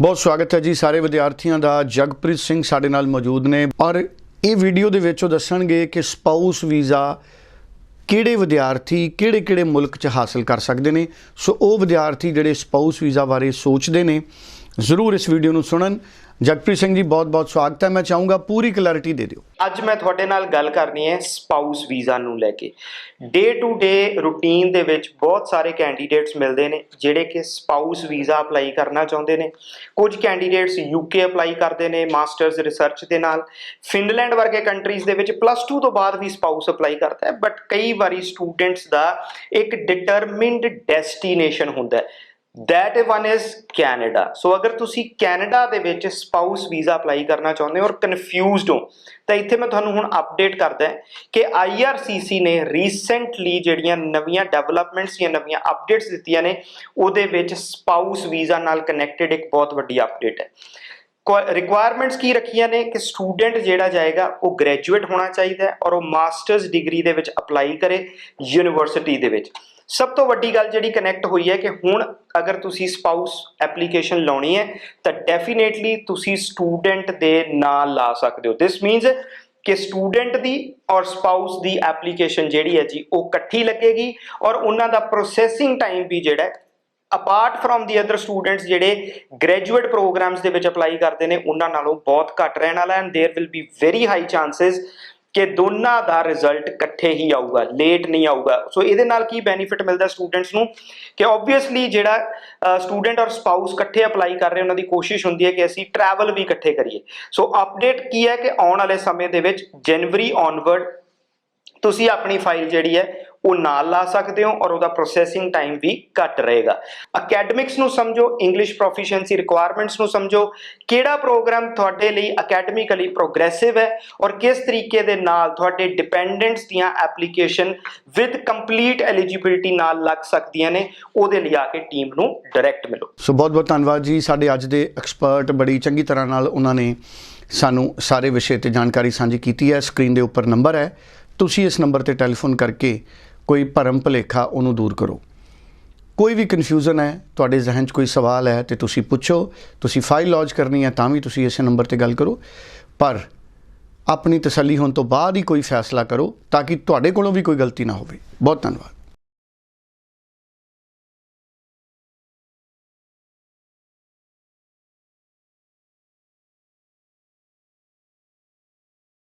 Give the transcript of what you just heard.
ਬਹੁਤ ਸਵਾਗਤ ਹੈ ਜੀ ਸਾਰੇ ਵਿਦਿਆਰਥੀਆਂ ਦਾ। ਜਗਪ੍ਰੀਤ ਸਿੰਘ ਸਾਡੇ ਨਾਲ ਮੌਜੂਦ ਨੇ ਔਰ ਇਹ ਵੀਡੀਓ ਦੇ ਵਿੱਚ ਉਹ ਦੱਸਣਗੇ ਕਿ ਸਪਾਊਸ ਵੀਜ਼ਾ ਕਿਹੜੇ ਵਿਦਿਆਰਥੀ ਕਿਹੜੇ-ਕਿਹੜੇ ਮੁਲਕ 'ਚ ਹਾਸਲ ਕਰ ਸਕਦੇ ਨੇ। ਸੋ ਉਹ ਵਿਦਿਆਰਥੀ ਜਿਹੜੇ ਸਪਾਊਸ ਵੀਜ਼ਾ ਬਾਰੇ ਸੋਚਦੇ ਨੇ ਜ਼ਰੂਰ ਇਸ ਵੀਡੀਓ ਨੂੰ ਸੁਣਨ। ਜਗਪ੍ਰੀਤ ਸਿੰਘ ਜੀ ਬਹੁਤ-ਬਹੁਤ ਸਵਾਗਤ ਹੈ। ਮੈਂ ਚਾਹੂੰਗਾ ਪੂਰੀ ਕਲੈਰਿਟੀ ਦੇ ਦਿਓ। ਅੱਜ ਮੈਂ ਤੁਹਾਡੇ ਨਾਲ ਗੱਲ ਕਰਨੀ ਹੈ ਸਪਾਊਸ ਵੀਜ਼ਾ ਨੂੰ ਲੈ ਕੇ। ਡੇ ਟੂ ਡੇ ਰੂਟੀਨ ਦੇ ਵਿੱਚ ਬਹੁਤ ਸਾਰੇ ਕੈਂਡੀਡੇਟਸ ਮਿਲਦੇ ਨੇ, ਜਿਹੜੇ ਕਿ ਸਪਾਊਸ ਵੀਜ਼ਾ ਅਪਲਾਈ ਕਰਨਾ ਚਾਹੁੰਦੇ ਨੇ। ਕੁਝ ਕੈਂਡੀਡੇਟਸ ਯੂਕੇ ਅਪਲਾਈ ਕਰਦੇ ਨੇ ਮਾਸਟਰਸ ਰਿਸਰਚ ਦੇ ਨਾਲ। ਫਿਨਲੈਂਡ ਵਰਗੇ ਕੰਟਰੀਜ਼ ਦੇ ਵਿੱਚ ਪਲੱਸ 2 ਤੋਂ ਬਾਅਦ ਵੀ ਸਪਾਊਸ ਅਪਲਾਈ ਕਰਦਾ ਹੈ। ਬਟ ਕਈ ਵਾਰੀ ਸਟੂਡੈਂਟਸ ਦਾ ਇੱਕ ਡਿਟਰਮਿਨਡ ਡੈਸਟੀਨੇਸ਼ਨ ਹੁੰਦਾ ਹੈ। That one is Canada so ਅਗਰ ਤੁਸੀਂ ਕੈਨੇਡਾ ਦੇ ਵਿੱਚ ਸਪਾਊਸ ਵੀਜ਼ਾ ਅਪਲਾਈ ਕਰਨਾ ਚਾਹੁੰਦੇ ਹੋ ਔਰ ਕਨਫਿਊਜ਼ਡ ਹੋ ਤਾਂ ਇੱਥੇ ਮੈਂ ਤੁਹਾਨੂੰ ਹੁਣ ਅਪਡੇਟ ਕਰਦਾ ਕਿ IRCC ਨੇ ਰੀਸੈਂਟਲੀ ਜਿਹੜੀਆਂ ਨਵੀਆਂ ਡਿਵੈਲਪਮੈਂਟਸ ਜਾਂ ਨਵੀਆਂ ਅਪਡੇਟਸ ਦਿੱਤੀਆਂ ਨੇ ਉਹਦੇ ਵਿੱਚ ਸਪਾਊਸ ਵੀਜ਼ਾ ਨਾਲ ਕਨੈਕਟਡ ਇੱਕ ਬਹੁਤ ਵੱਡੀ ਅਪਡੇਟ ਹੈ ਰਿਕੁਆਇਰਮੈਂਟਸ ਕੀ ਰੱਖੀਆਂ ਨੇ ਕਿ ਸਟੂਡੈਂਟ ਜਿਹੜਾ ਜਾਏਗਾ ਉਹ ਗ੍ਰੈਜੂਏਟ ਹੋਣਾ ਚਾਹੀਦਾ ਹੈ ਔਰ ਉਹ ਮਾਸਟਰਸ ਡਿਗਰੀ ਦੇ ਵਿੱਚ ਅਪਲਾਈ ਕਰੇ ਯੂਨੀਵਰਸਿਟੀ ਦੇ ਵਿੱਚ ਸਭ ਤੋਂ ਵੱਡੀ ਗੱਲ ਜਿਹੜੀ ਕਨੈਕਟ ਹੋਈ ਹੈ ਕਿ ਹੁਣ ਅਗਰ ਤੁਸੀਂ ਸਪਾਊਸ ਐਪਲੀਕੇਸ਼ਨ ਲਾਉਣੀ ਹੈ ਤਾਂ ਡੈਫੀਨੇਟਲੀ ਤੁਸੀਂ ਸਟੂਡੈਂਟ ਦੇ ਨਾਲ ਲਾ ਸਕਦੇ ਹੋ ਦਿਸ ਮੀਨਸ ਕਿ ਸਟੂਡੈਂਟ ਦੀ ਔਰ ਸਪਾਊਸ ਦੀ ਐਪਲੀਕੇਸ਼ਨ ਜਿਹੜੀ ਹੈ ਜੀ ਉਹ ਇਕੱਠੀ ਲੱਗੇਗੀ ਔਰ ਉਹਨਾਂ ਦਾ ਪ੍ਰੋਸੈਸਿੰਗ ਟਾਈਮ ਵੀ ਜਿਹੜਾ ਹੈ apart from the other students ਜਿਹੜੇ ਗ੍ਰੈਜੂਏਟ ਪ੍ਰੋਗਰਾਮਸ ਦੇ ਵਿੱਚ ਅਪਲਾਈ ਕਰਦੇ ਨੇ ਉਹਨਾਂ ਨਾਲੋਂ ਬਹੁਤ ਘੱਟ ਰਹਿਣ ਵਾਲਾ and there will be very high chances ਕਿ ਦੋਨਾਂ ਦਾ ਰਿਜ਼ਲਟ ਇਕੱਠੇ ਹੀ ਆਊਗਾ ਲੇਟ ਨਹੀਂ ਆਊਗਾ। ਸੋ ਇਹਦੇ ਨਾਲ ਕੀ ਬੈਨੀਫਿਟ ਮਿਲਦਾ ਸਟੂਡੈਂਟਸ ਨੂੰ? ਕਿ ਆਬਵੀਅਸਲੀ ਜਿਹੜਾ ਸਟੂਡੈਂਟ ਔਰ ਸਪਾਊਸ ਇਕੱਠੇ ਅਪਲਾਈ ਕਰ ਰਹੇ, ਉਹਨਾਂ ਦੀ ਕੋਸ਼ਿਸ਼ ਹੁੰਦੀ ਹੈ ਕਿ ਅਸੀਂ ਟਰੈਵਲ ਵੀ ਇਕੱਠੇ ਕਰੀਏ। ਸੋ ਅਪਡੇਟ ਕੀ ਹੈ ਕਿ ਆਉਣ ਵਾਲੇ ਸਮੇਂ ਦੇ ਵਿੱਚ ਜਨਵਰੀ ਔਨਵਰਡ ਤੁਸੀਂ ਆਪਣੀ ਫਾਈਲ ਜਿਹੜੀ ਹੈ ਉਹ ਨਾਲ ਲਾ ਸਕਦੇ ਹੋ ਔਰ ਉਹਦਾ ਪ੍ਰੋਸੈਸਿੰਗ ਟਾਈਮ ਵੀ ਘੱਟ ਰਹੇਗਾ। ਅਕੈਡਮਿਕਸ ਨੂੰ ਸਮਝੋ ਇੰਗਲਿਸ਼ ਪ੍ਰੋਫੀਸ਼ੀਐਂਸੀ ਰਿਕੁਆਇਰਮੈਂਟਸ ਨੂੰ ਸਮਝੋ, ਕਿਹੜਾ ਪ੍ਰੋਗਰਾਮ ਤੁਹਾਡੇ ਲਈ ਅਕੈਡਮਿਕਲੀ ਪ੍ਰੋਗਰੈਸਿਵ ਹੈ ਔਰ ਕਿਸ ਤਰੀਕੇ ਦੇ ਨਾਲ ਤੁਹਾਡੇ ਡਿਪੈਂਡੈਂਟਸ ਦੀਆਂ ਐਪਲੀਕੇਸ਼ਨ ਵਿਦ ਕੰਪਲੀਟ ਐਲੀਜੀਬਿਲਟੀ ਨਾਲ ਲੱਗ ਸਕਦੀਆਂ ਨੇ, ਉਹਦੇ ਲਈ ਆ ਕੇ ਟੀਮ ਨੂੰ ਡਾਇਰੈਕਟ ਮਿਲੋ। ਸੋ ਬਹੁਤ-ਬਹੁਤ ਧੰਨਵਾਦ ਜੀ। ਸਾਡੇ ਅੱਜ ਦੇ ਐਕਸਪਰਟ ਬੜੀ ਚੰਗੀ ਤਰ੍ਹਾਂ ਨਾਲ ਉਹਨਾਂ ਨੇ ਸਾਨੂੰ ਸਾਰੇ ਵਿਸ਼ੇ ਤੇ ਜਾਣਕਾਰੀ ਸਾਂਝੀ ਕੀਤੀ ਹੈ। ਸਕਰੀਨ ਦੇ ਉੱਪਰ ਨੰਬਰ ਹੈ। ਤੁਸੀਂ ਇਸ ਨੰਬਰ ਤੇ ਟੈਲੀਫੋਨ ਕਰਕੇ ਕੋਈ ਭਰਮ ਭਲੇਖਾ ਉਹਨੂੰ ਦੂਰ ਕਰੋ। ਕੋਈ ਵੀ ਕਨਫਿਊਜ਼ਨ ਹੈ, ਤੁਹਾਡੇ ਜ਼ਿਹਨ 'ਚ ਕੋਈ ਸਵਾਲ ਹੈ ਤੇ ਤੁਸੀਂ ਪੁੱਛੋ, ਤੁਸੀਂ ਫਾਈਲ ਲੌਂਚ ਕਰਨੀ ਹੈ ਤਾਂ ਵੀ ਤੁਸੀਂ ਇਸੇ ਨੰਬਰ ਤੇ ਗੱਲ ਕਰੋ। ਪਰ ਆਪਣੀ ਤਸੱਲੀ ਹੋਣ ਤੋਂ ਬਾਅਦ ਹੀ ਕੋਈ ਫੈਸਲਾ ਕਰੋ ਤਾਂ ਕਿ ਤੁਹਾਡੇ ਕੋਲੋਂ ਵੀ ਕੋਈ ਗਲਤੀ ਨਾ ਹੋਵੇ। ਬਹੁਤ ਧੰਨਵਾਦ।